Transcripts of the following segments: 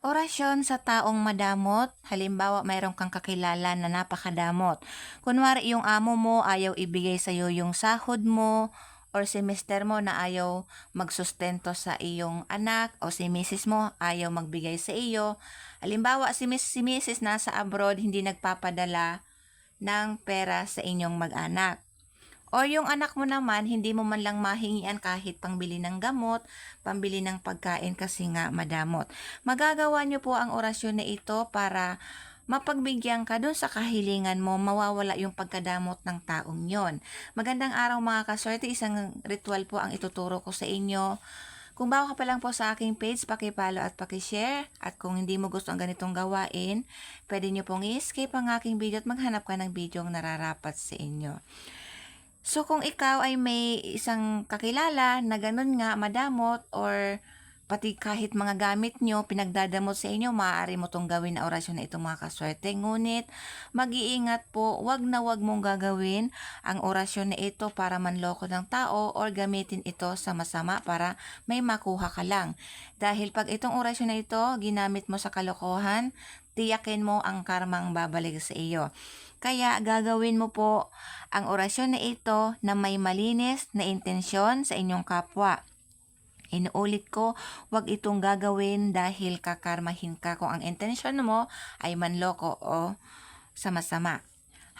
Orasyon sa taong madamot, halimbawa mayroon kang kakilala na napakadamot. Kunwari yung amo mo ayaw ibigay sa iyo yung sahod mo or si mister mo na ayaw magsustento sa iyong anak o si misis mo ayaw magbigay sa iyo. Halimbawa si, miss, si misis nasa abroad hindi nagpapadala ng pera sa inyong mag-anak. O yung anak mo naman, hindi mo man lang mahingian kahit pangbili ng gamot, pambili ng pagkain kasi nga madamot. Magagawa niyo po ang orasyon na ito para mapagbigyan ka dun sa kahilingan mo, mawawala yung pagkadamot ng taong yon. Magandang araw mga kaswerte, isang ritual po ang ituturo ko sa inyo. Kung bago ka pa lang po sa aking page, pakipalo at pakishare. At kung hindi mo gusto ang ganitong gawain, pwede nyo pong i-escape ang aking video at maghanap ka ng video ang nararapat sa inyo. So kung ikaw ay may isang kakilala na ganun nga madamot or pati kahit mga gamit nyo, pinagdadamot sa inyo, maaari mo tong gawin na orasyon na ito mga kaswerte. Ngunit, mag-iingat po, wag na wag mong gagawin ang orasyon na ito para manloko ng tao or gamitin ito sa masama para may makuha ka lang. Dahil pag itong orasyon na ito, ginamit mo sa kalokohan, tiyakin mo ang karmang babalik sa iyo. Kaya gagawin mo po ang orasyon na ito na may malinis na intensyon sa inyong kapwa. Inuulit ko, wag itong gagawin dahil kakarmahin ka kung ang intensyon mo ay manloko o sama-sama.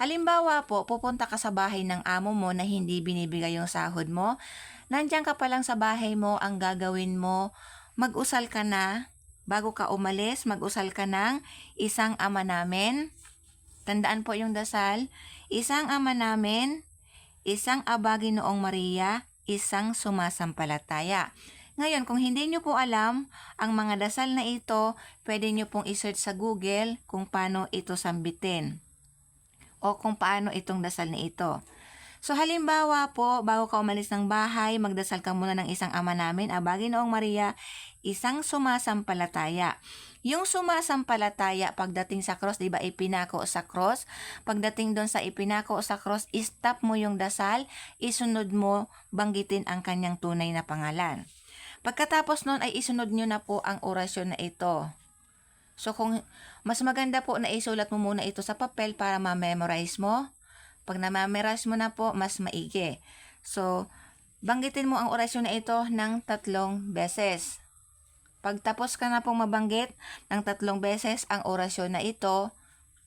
Halimbawa po, pupunta ka sa bahay ng amo mo na hindi binibigay yung sahod mo. Nandiyan ka pa lang sa bahay mo, ang gagawin mo, mag-usal ka na, bago ka umalis, mag-usal ka ng isang ama namin. Tandaan po yung dasal, isang ama namin, isang abagi noong Maria, isang sumasampalataya. Ngayon, kung hindi nyo po alam ang mga dasal na ito, pwede nyo pong isearch sa Google kung paano ito sambitin o kung paano itong dasal na ito. So halimbawa po, bago ka umalis ng bahay, magdasal ka muna ng isang ama namin, abagi noong Maria, isang sumasampalataya. Yung sumasampalataya pagdating sa cross, 'di ba, ipinako sa cross. Pagdating doon sa ipinako sa cross, stop mo yung dasal, isunod mo, banggitin ang kanyang tunay na pangalan. Pagkatapos noon ay isunod nyo na po ang orasyon na ito. So kung mas maganda po na isulat mo muna ito sa papel para ma-memorize mo. Pag na-memorize mo na po, mas maigi. So, banggitin mo ang orasyon na ito ng tatlong beses. Pagtapos ka na pong mabanggit ng tatlong beses ang orasyon na ito,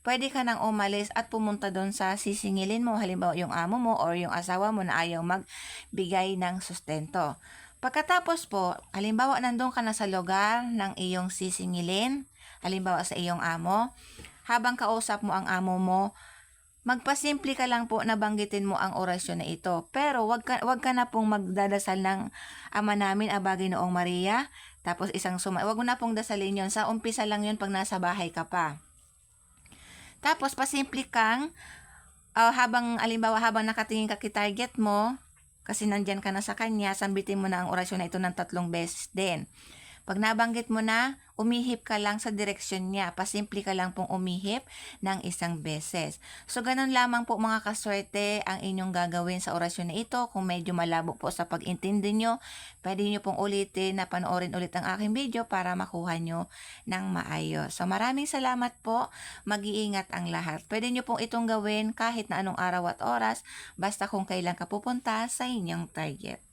pwede ka nang umalis at pumunta doon sa sisingilin mo, halimbawa yung amo mo or yung asawa mo na ayaw magbigay ng sustento. Pagkatapos po, halimbawa nandun ka na sa lugar ng iyong sisingilin, halimbawa sa iyong amo, habang kausap mo ang amo mo, magpasimple ka lang po na banggitin mo ang orasyon na ito. Pero wag ka, wag ka na pong magdadasal ng ama namin, abagi noong Maria, tapos isang suma. Wag mo na pong dasalin yon Sa umpisa lang yon pag nasa bahay ka pa. Tapos pasimple kang, uh, habang, alimbawa, habang nakatingin ka kay target mo, kasi nandyan ka na sa kanya, sambitin mo na ang orasyon na ito ng tatlong beses din. Pag nabanggit mo na, umihip ka lang sa direksyon niya. Pasimple ka lang pong umihip ng isang beses. So, ganun lamang po mga kaswerte ang inyong gagawin sa orasyon na ito. Kung medyo malabo po sa pag-intindi nyo, pwede nyo pong ulitin na panoorin ulit ang aking video para makuha nyo ng maayos. So, maraming salamat po. Mag-iingat ang lahat. Pwede nyo pong itong gawin kahit na anong araw at oras, basta kung kailan ka pupunta sa inyong target.